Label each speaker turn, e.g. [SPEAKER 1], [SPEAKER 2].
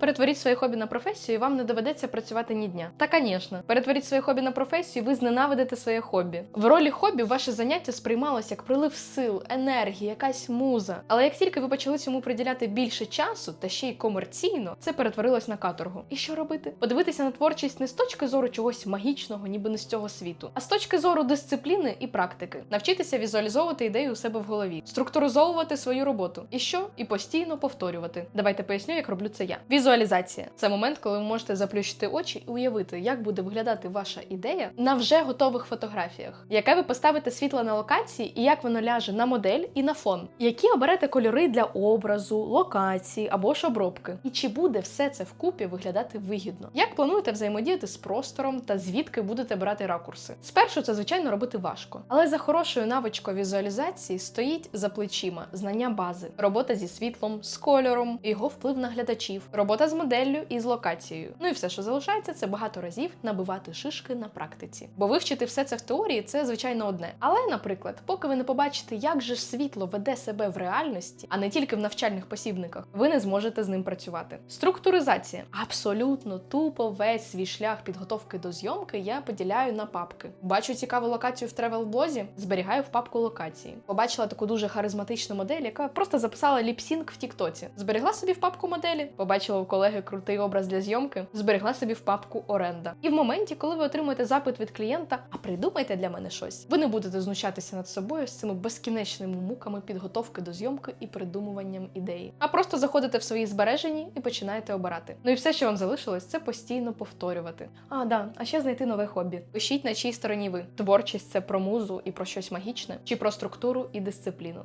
[SPEAKER 1] Перетворіть своє хобі на професію, і вам не доведеться працювати ні дня. Та, звісно, перетворіть своє хобі на професію, ви зненавидите своє хобі. В ролі хобі ваше заняття сприймалось як прилив сил, енергії, якась муза. Але як тільки ви почали цьому приділяти більше часу, та ще й комерційно, це перетворилось на каторгу. І що робити? Подивитися на творчість не з точки зору чогось магічного, ніби не з цього світу, а з точки зору дисципліни і практики. Навчитися візуалізовувати ідеї у себе в голові, структуризовувати свою роботу. І що? І постійно повторювати. Давайте поясню, як роблю це я. Візуалізація це момент, коли ви можете заплющити очі і уявити, як буде виглядати ваша ідея на вже готових фотографіях, яке ви поставите світло на локації і як воно ляже на модель і на фон, які оберете кольори для образу, локації або ж обробки. І чи буде все це вкупі виглядати вигідно? Як плануєте взаємодіяти з простором та звідки будете брати ракурси? Спершу це звичайно робити важко, але за хорошою навичкою візуалізації стоїть за плечима знання бази, робота зі світлом, з кольором, його вплив на глядачів, робота з моделлю і з локацією. Ну і все, що залишається, це багато разів набивати шишки на практиці. Бо вивчити все це в теорії це звичайно одне. Але, наприклад, поки ви не побачите, як же ж світло веде себе в реальності, а не тільки в навчальних посібниках, ви не зможете з ним працювати. Структуризація абсолютно тупо весь свій шлях підготовки до зйомки я поділяю на папки. Бачу цікаву локацію в тревел-блозі, зберігаю в папку локації. Побачила таку дуже харизматичну модель, яка просто записала ліпсінг в Тіктоці. Зберегла собі в папку моделі, побачила колеги крутий образ для зйомки, зберегла собі в папку оренда. І в моменті, коли ви отримуєте запит від клієнта, а придумайте для мене щось, ви не будете знущатися над собою з цими безкінечними муками підготовки до зйомки і придумуванням ідеї, а просто заходите в свої збережені і починаєте обирати. Ну і все, що вам залишилось, це постійно повторювати. А, да, а ще знайти нове хобі. Пишіть на чиїй стороні ви. Творчість це про музу і про щось магічне, чи про структуру і дисципліну.